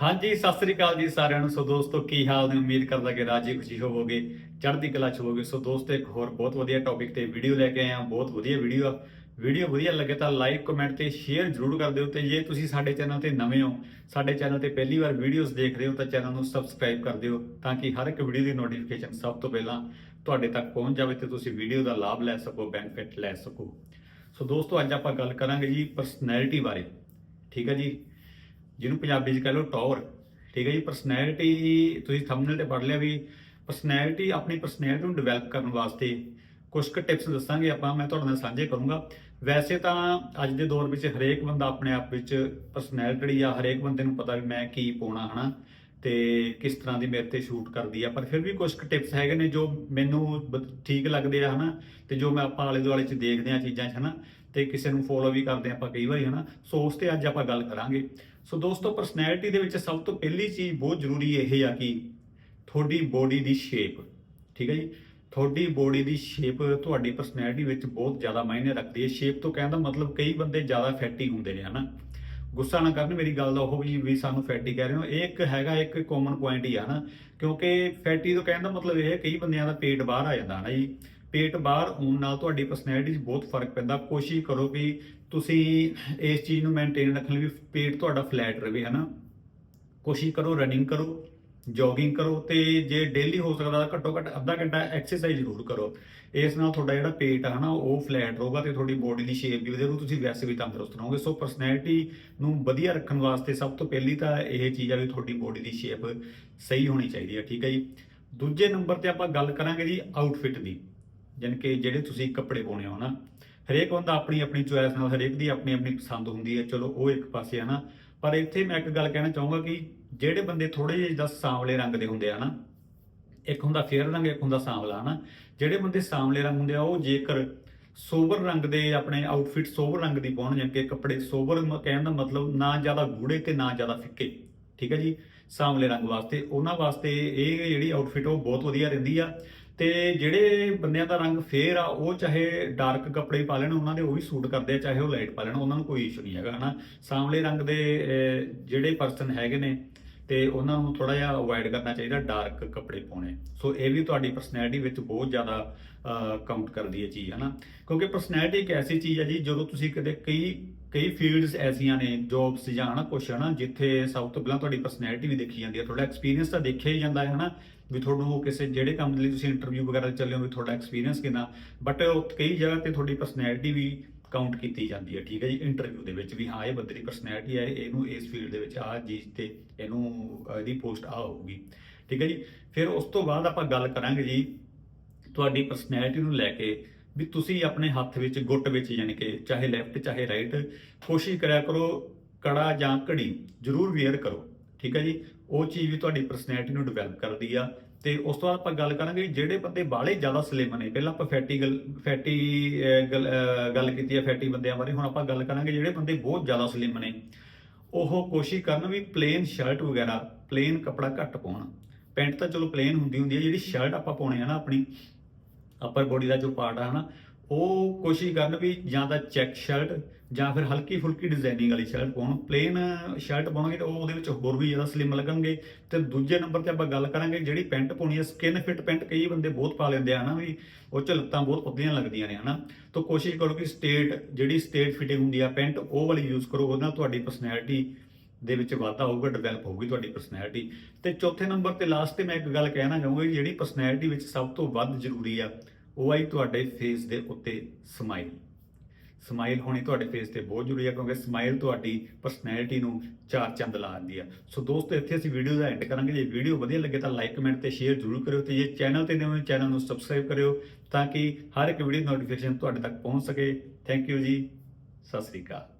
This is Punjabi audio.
ਹਾਂਜੀ, ਸਤਿ ਸ੍ਰੀ ਅਕਾਲ ਜੀ ਸਾਰਿਆਂ ਨੂੰ। ਸੋ ਦੋਸਤੋ, ਕੀ ਹਾਲ ਨੇ? ਉਮੀਦ ਕਰਦਾ ਕਿ ਰਾਜੀ ਖੁਸ਼ੀ ਹੋਵੋਗੇ, ਚੜ੍ਹਦੀ ਕਲਾ ਚ ਹੋਵੋਗੇ। ਸੋ ਦੋਸਤੋ, ਇੱਕ ਹੋਰ ਬਹੁਤ ਵਧੀਆ ਟੌਪਿਕ ਤੇ ਵੀਡੀਓ ਲੈ ਕੇ ਆਏ ਹਾਂ। ਬਹੁਤ ਵਧੀਆ ਵੀਡੀਓ ਆ। ਵੀਡੀਓ ਵਧੀਆ ਲੱਗੇ ਤਾਂ ਲਾਈਕ ਕਮੈਂਟ ਤੇ ਸ਼ੇਅਰ ਜ਼ਰੂਰ ਕਰ ਦਿਓ ਤੇ ਜੇ ਤੁਸੀਂ ਸਾਡੇ ਚੈਨਲ ਤੇ ਨਵੇਂ ਹੋ, ਸਾਡੇ ਚੈਨਲ ਤੇ ਪਹਿਲੀ ਵਾਰ ਵੀਡੀਓਜ਼ ਦੇਖ ਰਹੇ ਹੋ ਤਾਂ ਚੈਨਲ ਨੂੰ ਸਬਸਕ੍ਰਾਈਬ ਕਰ ਦਿਓ ਤਾਂ ਕਿ ਹਰ ਇੱਕ ਵੀਡੀਓ ਦੀ ਨੋਟੀਫਿਕੇਸ਼ਨ ਸਭ ਤੋਂ ਪਹਿਲਾਂ ਤੁਹਾਡੇ ਤੱਕ ਪਹੁੰਚ ਜਾਵੇ ਤੇ ਤੁਸੀਂ ਵੀਡੀਓ ਦਾ ਲਾਭ ਲੈ ਸਕੋ ਬੈਨੀਫਿਟ ਲੈ ਸਕੋ। ਸੋ ਦੋਸਤੋ, ਅੱਜ ਆਪਾਂ ਗੱਲ ਕਰਾਂਗੇ ਜੀ ਪਰਸਨੈਲਿਟੀ ਬਾਰੇ। ਠੀਕ ਹੈ ਜੀ? ਜਿਹਨੂੰ ਪੰਜਾਬੀ 'ਚ ਕਹ ਲਓ ਟੌਰ, ਠੀਕ ਹੈ ਜੀ ਪਰਸਨੈਲਿਟੀ ਤੁਸੀਂ ਥੰਬਨੇਲ ਤੇ ਪੜ੍ਹ ਲਿਆ ਵੀ ਪਰਸਨੈਲਿਟੀ ਆਪਣੀ ਪਰਸਨੈਲਿਟੀ ਨੂੰ ਡਿਵੈਲਪ ਕਰਨ ਵਾਸਤੇ ਕੁਝ ਕੁ ਟਿਪਸ ਦੱਸਾਂਗੇ ਆਪਾਂ, ਮੈਂ ਤੁਹਾਡੇ ਨਾਲ ਸਾਂਝੇ ਕਰੂੰਗਾ। ਵੈਸੇ ਤਾਂ ਅੱਜ ਦੇ ਦੌਰ ਵਿੱਚ ਹਰੇਕ ਬੰਦਾ ਆਪਣੇ ਆਪ ਵਿੱਚ ਪਰਸਨੈਲਿਟੀ ਆ, ਹਰੇਕ ਬੰਦੇ ਨੂੰ ਪਤਾ ਵੀ ਮੈਂ ਕੀ ਪਾਉਣਾ, ਹਨਾ, ਤੇ ਕਿਸ ਤਰ੍ਹਾਂ ਦੀ ਮੇਰੇ ਤੇ ਸ਼ੂਟ ਕਰਦੀ ਆ, ਪਰ ਫਿਰ ਵੀ ਕੁਝ ਕੁ ਟਿਪਸ ਹੈਗੇ ਨੇ ਜੋ ਮੈਨੂੰ ਬ- ਠੀਕ ਲੱਗਦੇ ਆ, ਹਨਾ, ਤੇ ਜੋ ਮੈਂ ਆਪਾਂ ਆਲੇ ਦੁਆਲੇ ਚ ਦੇਖਦੇ ਆ ਚੀਜ਼ਾਂ 'ਚ, ਹਨਾ ਤੇ ਕਿਸੇ ਨੂੰ ਫੋਲੋ ਵੀ ਕਰਦੇ ਆ ਆਪਾਂ ਕਈ ਵਾਰੀ, ਹਨਾ? ਸੋ ਉਸ ਤੇ ਅੱਜ ਆਪਾਂ ਗੱਲ ਕਰਾਂਗੇ। ਸੋ ਦੋਸਤੋ ਪਰਸਨੈਲਿਟੀ ਦੇ ਵਿੱਚ ਸਭ ਤੋਂ ਪਹਿਲੀ ਚੀਜ਼ ਬਹੁਤ ਜ਼ਰੂਰੀ ਇਹ ਆ ਕਿ ਤੁਹਾਡੀ ਬੋਡੀ ਦੀ ਸ਼ੇਪ ਠੀਕ ਹੈ ਜੀ? ਤੁਹਾਡੀ ਬੋਡੀ ਦੀ ਸ਼ੇਪ ਤੁਹਾਡੀ ਪਰਸਨੈਲਿਟੀ ਵਿੱਚ ਬਹੁਤ ਜ਼ਿਆਦਾ ਮਾਇਨੇ ਰੱਖਦੀ ਹੈ। ਸ਼ੇਪ ਤੋਂ ਕਹਿਣ ਦਾ ਮਤਲਬ ਕਈ ਬੰਦੇ ਜ਼ਿਆਦਾ ਫੈਟੀ ਹੁੰਦੇ ਨੇ, ਹਨਾ? ਗੁੱਸਾ ਨਾ ਕਰਨ, ਮੇਰੀ ਗੱਲ ਦਾ ਉਹ ਵੀ ਵੀ ਸਾਨੂੰ ਫੈਟੀ ਕਹਿ ਰਹੇ ਹੋ ਇਹ ਇੱਕ ਹੈਗਾ, ਇੱਕ ਕਾਮਨ ਪੁਆਇੰਟ ਹੀ ਆ ਨਾ ਕਿਉਂਕਿ ਫੈਟੀ ਤੋਂ ਕਹਿਣ ਦਾ ਮਤਲਬ ਇਹ ਹੈ, ਕਈ ਬੰਦਿਆਂ ਦਾ ਪੇਟ ਬਾਹਰ ਆ ਜਾਂਦਾ ਨਾ ਜੀ? ਪੇਟ ਬਾਹਰ ਆਉਣ ਨਾਲ ਤੁਹਾਡੀ ਪਰਸਨੈਲਿਟੀ 'ਚ ਬਹੁਤ ਫ਼ਰਕ ਪੈਂਦਾ। ਕੋਸ਼ਿਸ਼ ਕਰੋ ਵੀ ਤੁਸੀਂ ਇਸ ਚੀਜ਼ ਨੂੰ ਮੇਨਟੇਨ ਰੱਖਣ ਲਈ ਵੀ ਪੇਟ ਤੁਹਾਡਾ ਫਲੈਟ ਰਹੇ ਹਨਾ? ਕੋਸ਼ਿਸ਼ ਕਰੋ ਰਨਿੰਗ ਕਰੋ ਜੋਗਿੰਗ ਕਰੋ ਤੇ ਜੇ ਡੇਲੀ ਹੋ ਸਕਦਾ ਤਾਂ ਘੱਟੋ ਘੱਟ ਅੱਧਾ ਘੰਟਾ ਐਕਸਰਸਾਈਜ਼ ਜ਼ਰੂਰ ਕਰੋ। ਇਸ ਨਾਲ ਤੁਹਾਡਾ ਜਿਹੜਾ ਪੇਟ ਆ, ਹਨਾ, ਉਹ ਫਲੈਟ ਰਹੂਗਾ ਤੇ ਤੁਹਾਡੀ ਬੋਡੀ ਦੀ ਸ਼ੇਪ ਵੀ ਵਧੀਆ ਤੁਸੀਂ ਵੈਸੇ ਵੀ ਤੰਦਰੁਸਤ ਰਹੋਗੇ। ਸੋ ਪਰਸਨੈਲਿਟੀ ਨੂੰ ਵਧੀਆ ਰੱਖਣ ਵਾਸਤੇ ਸਭ ਤੋਂ ਪਹਿਲੀ ਤਾਂ ਇਹ ਚੀਜ਼ ਆ ਵੀ ਤੁਹਾਡੀ ਬੋਡੀ ਦੀ ਸ਼ੇਪ ਸਹੀ ਹੋਣੀ ਚਾਹੀਦੀ ਹੈ ਠੀਕ ਹੈ ਜੀ? ਦੂਜੇ ਨੰਬਰ ਤੇ ਆਪਾਂ ਗੱਲ ਕਰਾਂਗੇ ਜੀ ਆਊਟਫਿਟ ਦੀ। ਜਾਣੀ ਕਿ ਜਿਹੜੇ ਤੁਸੀਂ ਕੱਪੜੇ ਪਾਉਣੇ ਹੋ ਨਾ ਹਰੇਕ ਬੰਦਾ ਆਪਣੀ ਆਪਣੀ ਚੁਆਇਸ ਨਾਲ ਹਰੇਕ ਦੀ ਆਪਣੀ ਆਪਣੀ ਪਸੰਦ ਹੁੰਦੀ ਹੈ, ਚਲੋ ਉਹ ਇੱਕ ਪਾਸੇ ਹੈ ਨਾ, ਪਰ ਇੱਥੇ ਮੈਂ ਇੱਕ ਗੱਲ ਕਹਿਣਾ ਚਾਹੂੰਗਾ ਕਿ ਜਿਹੜੇ ਬੰਦੇ ਥੋੜੇ ਜਿਹੇ ਜਿੱਦਾਂ ਸਾਂਵਲੇ ਰੰਗ ਦੇ ਹੁੰਦੇ ਆ ਨਾ, ਇੱਕ ਹੁੰਦਾ ਫੇਅਰ ਰੰਗ, ਇੱਕ ਹੁੰਦਾ ਸਾਂਵਲਾ ਹਨਾ, ਜਿਹੜੇ ਬੰਦੇ ਸਾਂਵਲੇ ਰੰਗ ਹੁੰਦੇ ਆ, ਉਹ ਜੇਕਰ ਸੋਬਰ ਰੰਗ ਦੇ ਆਪਣੇ ਆਊਟਫਿਟ ਸੋਬਰ ਰੰਗ ਦੀ ਪਾਉਣ ਜਾਂ ਕਿ ਕੱਪੜੇ ਸੋਬਰ ਕਹਿਣ ਦਾ ਮਤਲਬ ਨਾ ਜ਼ਿਆਦਾ ਗੂੜੇ ਤੇ ਨਾ ਜ਼ਿਆਦਾ ਫਿੱਕੇ, ਠੀਕ ਹੈ ਜੀ, ਸਾਂਵਲੇ ਰੰਗ ਵਾਸਤੇ, ਉਹਨਾਂ ਵਾਸਤੇ ਇਹ ਜਿਹੜੀ ਆਊਟਫਿਟ ਉਹ ਬਹੁਤ ਵਧੀਆ ਰਹਿੰਦੀ ਆ ਤੇ ਜਿਹੜੇ ਬੰਦਿਆਂ ਦਾ ਰੰਗ ਫੇਰ ਆ, ਉਹ ਚਾਹੇ ਡਾਰਕ ਕੱਪੜੇ ਪਾ ਲੈਣ, ਉਹਨਾਂ ਦੇ ਉਹ ਵੀ ਸੂਟ ਕਰਦੇ ਆ, ਚਾਹੇ ਉਹ ਲਾਈਟ ਪਾ ਲੈਣ, ਉਹਨਾਂ ਨੂੰ ਕੋਈ ਇਸ਼ੂ ਨਹੀਂ ਹੈਗਾ, ਹਨਾ? ਸਾਂਵਲੇ ਰੰਗ ਦੇ ਜਿਹੜੇ ਪਰਸਨ ਹੈਗੇ ਨੇ, ਤੇ ਉਹਨਾਂ ਨੂੰ ਥੋੜਾ ਜਿਹਾ ਅਵੋਇਡ ਕਰਨਾ ਚਾਹੀਦਾ ਡਾਰਕ ਕੱਪੜੇ ਪਾਉਣੇ। ਸੋ ਇਹ ਵੀ ਤੁਹਾਡੀ ਪਰਸਨੈਲਿਟੀ ਵਿੱਚ ਬਹੁਤ ਜ਼ਿਆਦਾ ਕਾਊਂਟ ਕਰਦੀ ਹੈ ਚੀਜ਼, ਹਨਾ? ਕਿਉਂਕਿ ਪਰਸਨੈਲਿਟੀ ਇੱਕ ਐਸੀ ਚੀਜ਼ ਹੈ ਜੀ, ਜਦੋਂ ਤੁਸੀਂ ਕਦੇ ਕਈ ਕਈ ਫੀਲਡਸ ਐਸੀਆਂ ਨੇ ਜੌਬਸ ਜਾਂ ਹਨਾ ਕੁਛ, ਹਨਾ, ਜਿੱਥੇ ਸਭ ਤੋਂ ਪਹਿਲਾਂ ਤੁਹਾਡੀ ਪਰਸਨੈਲਿਟੀ ਵੀ ਦੇਖੀ ਜਾਂਦੀ ਹੈ, ਤੁਹਾਡਾ ਐਕਸਪੀਰੀਅੰਸ ਤਾਂ ਦੇਖਿਆ ਹੀ ਜਾਂਦਾ ਹੈ, ਹਨਾ? ਵੀ ਤੁਹਾਨੂੰ ਕਿਸੇ, ਜਿਹੜੇ ਕੰਮ ਲਈ ਤੁਸੀਂ ਇੰਟਰਵਿਊ ਵਗੈਰਾ ਚੱਲੇ ਹੋ, ਵੀ ਤੁਹਾਡਾ ਐਕਸਪੀਰੀਅੰਸ ਕਿੰਨਾ। ਬਟ ਕਈ ਜਗ੍ਹਾ ਤੇ ਤੁਹਾਡੀ ਪਰਸਨੈਲਿਟੀ ਵੀ ਕਾਊਂਟ ਕੀਤੀ ਜਾਂਦੀ ਹੈ, ਠੀਕ ਹੈ ਜੀ ਇੰਟਰਵਿਊ ਦੇ ਵਿੱਚ ਵੀ, ਹਾਂ, ਇਹ ਬੰਦੇ ਦੀ ਪਰਸਨੈਲਿਟੀ ਹੈ, ਇਹਨੂੰ ਇਸ ਫੀਲਡ ਦੇ ਵਿੱਚ, ਆਹ ਚੀਜ਼ ਤੇ ਇਹਨੂੰ ਇਹਦੀ ਪੋਸਟ ਆ ਹੋਊਗੀ, ਠੀਕ ਹੈ ਜੀ। ਫਿਰ ਉਸ ਤੋਂ ਬਾਅਦ ਆਪਾਂ ਗੱਲ ਕਰਾਂਗੇ ਜੀ, ਤੁਹਾਡੀ ਪਰਸਨੈਲਿਟੀ ਨੂੰ ਲੈ ਕੇ, ਵੀ ਤੁਸੀਂ ਆਪਣੇ ਹੱਥ ਵਿੱਚ, ਗੁੱਟ ਵਿੱਚ ਯਾਨੀ ਕਿ ਚਾਹੇ ਲੈਫਟ ਚਾਹੇ ਰਾਈਟ ਕੋਸ਼ਿਸ਼ ਕਰਿਆ ਕਰੋ, ਕੜਾ ਜਾਂ ਘੜੀ ਜ਼ਰੂਰ ਵੇਅਰ ਕਰੋ। ਠੀਕ ਹੈ ਜੀ? ਉਹ ਚੀਜ਼ ਵੀ ਤੁਹਾਡੀ ਪਰਸਨੈਲਿਟੀ ਨੂੰ ਡਿਵੈਲਪ ਕਰਦੀ ਆ। ਤੇ ਉਸ ਤੋਂ ਬਾਅਦ ਆਪਾਂ ਗੱਲ ਕਰਾਂਗੇ ਜਿਹੜੇ ਬੰਦੇ ਬਾਹਲੇ ਜ਼ਿਆਦਾ ਸਲਿਮ ਨੇ ਪਹਿਲਾਂ ਆਪਾਂ ਫੈਟੀ ਗੱਲ ਫੈਟੀ ਅਹ, ਗੱਲ ਕੀਤੀ ਹੈ ਫੈਟੀ ਬੰਦਿਆਂ ਬਾਰੇ ਹੁਣ ਆਪਾਂ ਗੱਲ ਕਰਾਂਗੇ ਜਿਹੜੇ ਬੰਦੇ ਬਹੁਤ ਜ਼ਿਆਦਾ ਸਲਿਮ ਨੇ। ਉਹ ਕੋਸ਼ਿਸ਼ ਕਰਨ ਵੀ ਪਲੇਨ ਸ਼ਰਟ ਵਗੈਰਾ ਪਲੇਨ ਕੱਪੜਾ ਘੱਟ ਪਾਉਣ। ਪੈਂਟ ਤਾਂ ਚਲੋ ਪਲੇਨ ਹੁੰਦੀ ਹੁੰਦੀ ਹੈ ਜਿਹੜੀ ਸ਼ਰਟ ਆਪਾਂ ਪਾਉਣੇ ਆ ਨਾ ਆਪਣੀ ਅਪਰ ਬੋਡੀ ਦਾ ਜੋ ਪਾਰਟ ਆ ਹਨਾ ਉਹ ਕੋਸ਼ਿਸ਼ ਕਰਨ ਵੀ ਜਾਂ ਤਾਂ ਚੈੱਕ ਸ਼ਰਟ ਜਾਂ ਫਿਰ ਹਲਕੀ ਫੁਲਕੀ ਡਿਜ਼ਾਈਨਿੰਗ ਵਾਲੀ ਸ਼ਰਟ ਪਾਉਣ। ਪਲੇਨ ਸ਼ਰਟ ਪਾਉਣਗੇ ਤਾਂ ਉਹ ਉਹਦੇ ਵਿੱਚ ਹੋਰ ਵੀ ਜ਼ਿਆਦਾ ਸਲਿਮ ਲੱਗਣਗੇ। ਤੇ ਦੂਜੇ ਨੰਬਰ ਤੇ ਆਪਾਂ ਗੱਲ ਕਰਾਂਗੇ, ਜਿਹੜੀ ਪੈਂਟ ਪਾਉਣੀ ਹੈ ਸਕਿਨ ਫਿਟ ਪੈਂਟ ਕਈ ਬੰਦੇ ਬਹੁਤ ਪਾ ਲੈਂਦੇ ਆ, ਹਨਾ ਵੀ ਉਹ ਚ ਲੱਤਾਂ ਬਹੁਤ ਪਤਲੀਆਂ ਲੱਗਦੀਆਂ ਨੇ, ਹਨਾ। ਤਾਂ ਕੋਸ਼ਿਸ਼ ਕਰੋ ਕਿ ਸਟੇਟ ਜਿਹੜੀ ਸਟੇਟ ਫਿਟਿੰਗ ਹੁੰਦੀ ਆ ਪੈਂਟ ਉਹ ਵਾਲੀ ਯੂਜ਼ ਕਰੋ, ਉਹਦੇ ਨਾਲ ਤੁਹਾਡੀ ਪਰਸਨੈਲਿਟੀ ਦੇ ਵਿੱਚ ਵਾਧਾ ਹੋਊਗਾ ਡਿਵੈਲਪ ਹੋਊਗੀ ਤੁਹਾਡੀ ਪਰਸਨੈਲਿਟੀ ਤੇ ਚੌਥੇ ਨੰਬਰ ਤੇ ਲਾਸਟ ਤੇ ਮੈਂ ਇੱਕ ਗੱਲ ਕਹਿਣਾ ਚਾਹੂੰਗਾ ਕਿ ਜਿਹੜੀ ਪਰਸਨੈਲਿਟੀ ਵਿੱਚ ਸਭ ਤੋਂ ਵੱਧ ਜ਼ਰੂਰੀ ਆ, ਉਹ ਆਈ ਤੁਹਾਡੇ ਫੇਸ ਦੇ ਉੱਤੇ ਸਮਾਈਲ ਸਮਾਈਲ ਹੋਣੀ ਤੁਹਾਡੇ ਫੇਸ ਤੇ ਬਹੁਤ ਜ਼ਰੂਰੀ ਹੈ ਕਿਉਂਕਿ ਸਮਾਈਲ ਤੁਹਾਡੀ ਪਰਸਨੈਲਿਟੀ ਨੂੰ ਚਾਰ ਚੰਦ ਲਾ ਦਿੰਦੀ ਆ। ਸੋ ਦੋਸਤੋ, ਇੱਥੇ ਅਸੀਂ ਵੀਡੀਓ ਦਾ ਐਂਡ ਕਰਾਂਗੇ। ਜੇ ਵੀਡੀਓ ਵਧੀਆ ਲੱਗੇ ਤਾਂ ਲਾਈਕ ਕਮੈਂਟ ਤੇ ਸ਼ੇਅਰ ਜ਼ਰੂਰ ਕਰਿਓ ਤੇ ਜੇ ਚੈਨਲ ਤੇ ਨਵੇਂ ਚੈਨਲ ਨੂੰ ਸਬਸਕ੍ਰਾਈਬ ਕਰਿਓ ਤਾਂ ਕਿ ਹਰ ਇੱਕ ਵੀਡੀਓ ਨੋਟੀਫਿਕੇਸ਼ਨ ਤੁਹਾਡੇ ਤੱਕ ਪਹੁੰਚ ਸਕੇ। ਥੈਂਕ ਯੂ ਜੀ। ਸਤਿ ਸ੍ਰੀ ਅਕਾਲ।